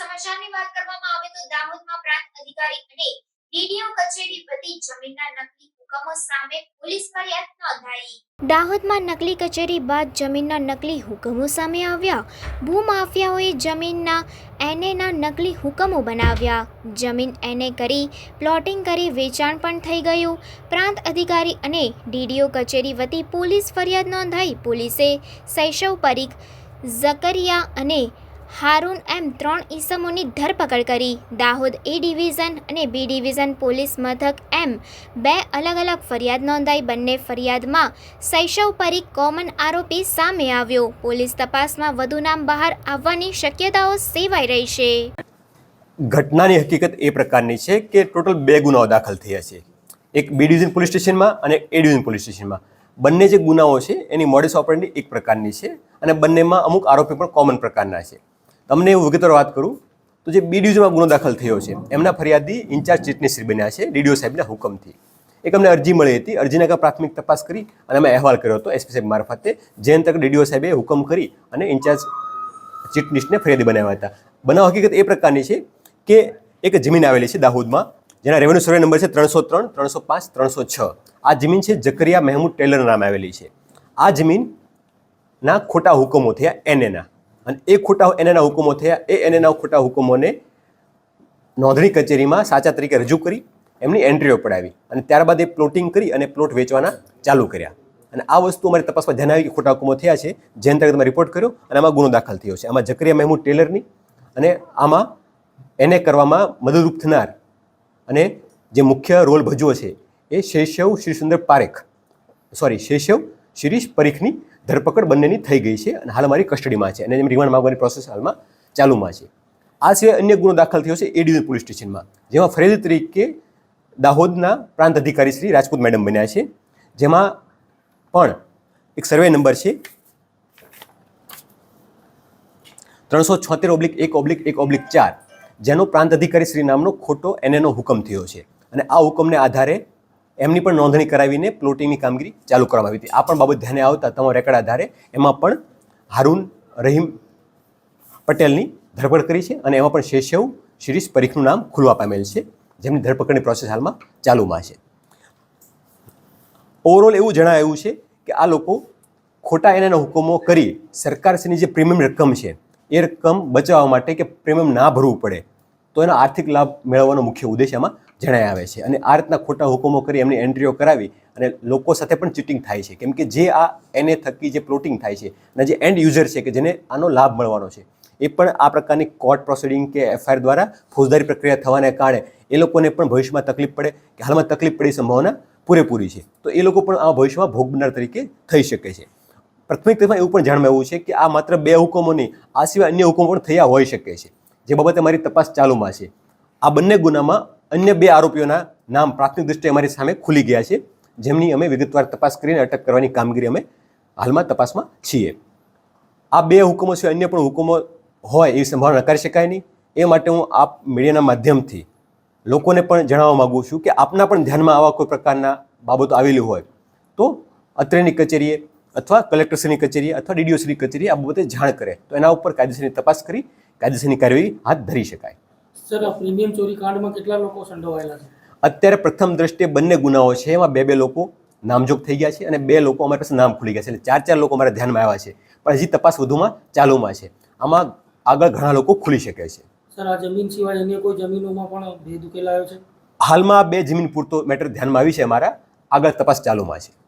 સમાચારની વાત કરવામાં આવે તો દાહોદમાં પ્રાંત અધિકારી અને ડીડીઓ કચેરી વતી જમીનના નકલી હુકમો સામે પોલીસ ફરિયાદ નોંધાઈ. દાહોદમાં નકલી કચેરી બાદ જમીનના નકલી હુકમો સામે આવ્યા. ભૂમાફિયાઓએ જમીનના એનેના નકલી હુકમો બનાવ્યા. જમીન એને કરી, પ્લોટિંગ કરી વેચાણ પણ થઈ ગયું. પ્રાંત અધિકારી અને ડીડીઓ કચેરી વતી પોલીસ ફરિયાદ નોંધાઈ. પોલીસે શૈશવ પરીખ ઝકરિયા અને હારૂન એમ ત્રણ ઈસમોની ધરપકડ કરી. દાહોદ એ ડિવિઝન અને બી ડિવિઝન પોલીસ મથક એમ બે અલગ અલગ ફરિયાદ નોંધાઈ. બંને ફરિયાદમાં શૈશવ પરીખ કોમન આરોપી સામે આવ્યો. પોલીસ તપાસમાં વધુ નામ બહાર આવવાની શક્યતાઓ સેવાઈ રહી છે. ઘટનાની હકીકત એ પ્રકારની છે કે ટોટલ બે ગુનાઓ દાખલ થયા છે. એક બી ડિવિઝન પોલીસ સ્ટેશનમાં અને એ ડિવિઝન પોલીસ સ્ટેશનમાં. બંને જે ગુનાઓ છે એની મોડેસ ઓપરેન્ડી એક પ્રકારની છે અને બંનેમાં અમુક આરોપી પણ કોમન પ્રકારના છે. તમને એવું વિગતવાર વાત કરું, તો જે બી ડિવિઝનમાં ગુનો દાખલ થયો છે, એમના ફરિયાદી ઇન્ચાર્જ ચીટનીશ્રી બન્યા છે, ડીડીઓ સાહેબના હુકમથી. એક અમને અરજી મળી હતી, અરજીના કારણે પ્રાથમિક તપાસ કરી અને અમે અહેવાલ કર્યો હતો એસપી સાહેબ મારફતે જે અંતર્ગત ડીડીઓ સાહેબે હુકમ કરી અને ઇન્ચાર્જ ચીટનીશને ફરિયાદી બનાવ્યા હતા. બનાવ હકીકત એ પ્રકારની છે કે એક જમીન આવેલી છે દાહોદમાં, જેના રેવન્યુ સર્વે નંબર છે ત્રણસો ત્રણ, ત્રણસો પાંચ, ત્રણસો છ. આ જમીન છે જકરિયા મહેમૂદ ટેલર નામે આવેલી છે. આ જમીનના ખોટા હુકમો થયા એનએના. અને એ ખોટા એના હુકમો થયા. એ એના ખોટા હુકમોને નોંધણી કચેરીમાં સાચા તરીકે રજૂ કરી, એમની એન્ટ્રીઓ પડાવી અને ત્યારબાદ એ પ્લોટિંગ કરી અને પ્લોટ વેચવાના ચાલુ કર્યા. અને આ વસ્તુ અમારી તપાસમાં ધ્યાન આવી કે ખોટા હુકમો થયા છે, જે અંતર્ગત અમે રિપોર્ટ કર્યો અને આમાં ગુનો દાખલ થયો છે. આમાં જકરિયા મહેમૂદ ટેલરની અને આમાં એને કરવામાં મદદરૂપ થનાર અને જે મુખ્ય રોલ ભજવો છે, એ શૈશવ શ્રીસુંદર પારેખ સોરી શૈશવ શિરીષ પરીખની ધરપકડ બંનેની થઈ ગઈ છે અને હાલ મારી કસ્ટડીમાં છે અને એમ રિમાન્ડ માંગવાની પ્રોસેસ હાલમાં ચાલુમાં છે. આ સિવાય અન્ય ગુનો દાખલ થયો છે એ પોલીસ સ્ટેશનમાં, જેમાં ફરિયાદી તરીકે દાહોદના પ્રાંત અધિકારી શ્રી રાજપૂત મેડમ બન્યા છે. જેમાં પણ એક સર્વે નંબર છે. ત્રણસો છોતેર ઓબ્લિક એક ઓબ્લિક એક ઓબ્લિક ચાર, જેનો પ્રાંત અધિકારી શ્રી નામનો ખોટો એનએનો હુકમ થયો છે. અને આ હુકમને આધારે એમની પણ નોંધણી કરાવીને પ્લોટિંગની કામગીરી ચાલુ કરવામાં આવી હતી. આ પણ બાબત ધ્યાને આવતા તમારા રેકર્ડ આધારે એમાં પણ હારૂન રહીમ પટેલની ધરપકડ કરી છે અને એમાં પણ શેષવ શિરીષ પરીખનું નામ ખુલવા પામેલ છે, જેમની ધરપકડની પ્રોસેસ હાલમાં ચાલુમાં છે. ઓવરઓલ એવું જણાવ્યું છે કે આ લોકો ખોટા એના હુકમો કરી સરકારશ્રીની જે પ્રીમિયમ રકમ છે, એ રકમ બચાવવા માટે કે પ્રીમિયમ ના ભરવું પડે. તો એનો આર્થિક લાભ મેળવવાનો મુખ્ય ઉદ્દેશ એમાં જણાય આવે છે. અને આ રીતના ખોટા હુકમો કરી એમની એન્ટ્રીઓ કરાવી અને લોકો સાથે પણ ચીટિંગ થાય છે. કેમ કે જે આ એને થકી જે પ્લોટિંગ થાય છે અને જે એન્ડ યુઝર છે કે જેને આનો લાભ મળવાનો છે, એ પણ આ પ્રકારની કોર્ટ પ્રોસિડિંગ કે એફઆઈઆર દ્વારા ફોજદારી પ્રક્રિયા થવાને કારણે એ લોકોને પણ ભવિષ્યમાં તકલીફ પડે કે હાલમાં તકલીફ પડી સંભાવના પૂરેપૂરી છે. તો એ લોકો પણ આ ભવિષ્યમાં ભોગ બનનાર તરીકે થઈ શકે છે. પ્રાથમિક તથ્યમાં એવું પણ જાણવા આવ્યું છે કે આ માત્ર બે હુકમો નહીં આ સિવાય અન્ય હુકમો પણ થયા હોઈ શકે છે. જે બાબતે મારી તપાસ ચાલુમાં છે. આ બંને ગુનામાં અન્ય બે આરોપીઓના નામ પ્રાથમિક દૃષ્ટિએ અમારી સામે ખુલી ગયા છે, જેમની અમે વિગતવાર તપાસ કરીને અટક કરવાની કામગીરી અમે હાલમાં તપાસમાં છીએ. આ બે હુકમો સિવાય અન્ય પણ હુકમો હોય એવી સંભાવના નકારી શકાય નહીં. એ માટે હું આપ મીડિયાના માધ્યમથી લોકોને પણ જણાવવા માગું છું કે આપના પણ ધ્યાનમાં આવા કોઈ પ્રકારના બાબતો આવેલી હોય તો અત્રેની કચેરીએ અથવા કલેક્ટરશ્રીની કચેરીએ અથવા ડીડીઓશ્રીની કચેરીએ આ બાબતે જાણ કરે. તો એના ઉપર કાયદેસરની તપાસ કરી કાયદેસરની કાર્યવાહી હાથ ધરી શકાય. સર પ્રીમિયમ ચોરી કાંડમાં કેટલા લોકો સંડોવાયેલા છે? અત્યારે પ્રથમ દ્રષ્ટિએ બંને ગુનાઓ છે એમાં બે બે લોકો નામજોગ થઈ ગયા છે અને બે લોકો અમારી પાસે નામ ખુલી ગયા છે. એટલે ચાર ચાર લોકો અમારા ધ્યાનમાં આવ્યા છે. પણ હજી તપાસ વધુમાં ચાલુમાં છે. આમાં આગળ ઘણા લોકો ખુલી શકે છે. સર આ જમીન સિવાય અન્ય કોઈ જમીનોમાં પણ ભેદ ઉકેલાયો છે? હાલમાં બે જમીન પૂરતો મેટર ધ્યાનમાં આવી છે અમારા. આગળ તપાસ ચાલુમાં છે.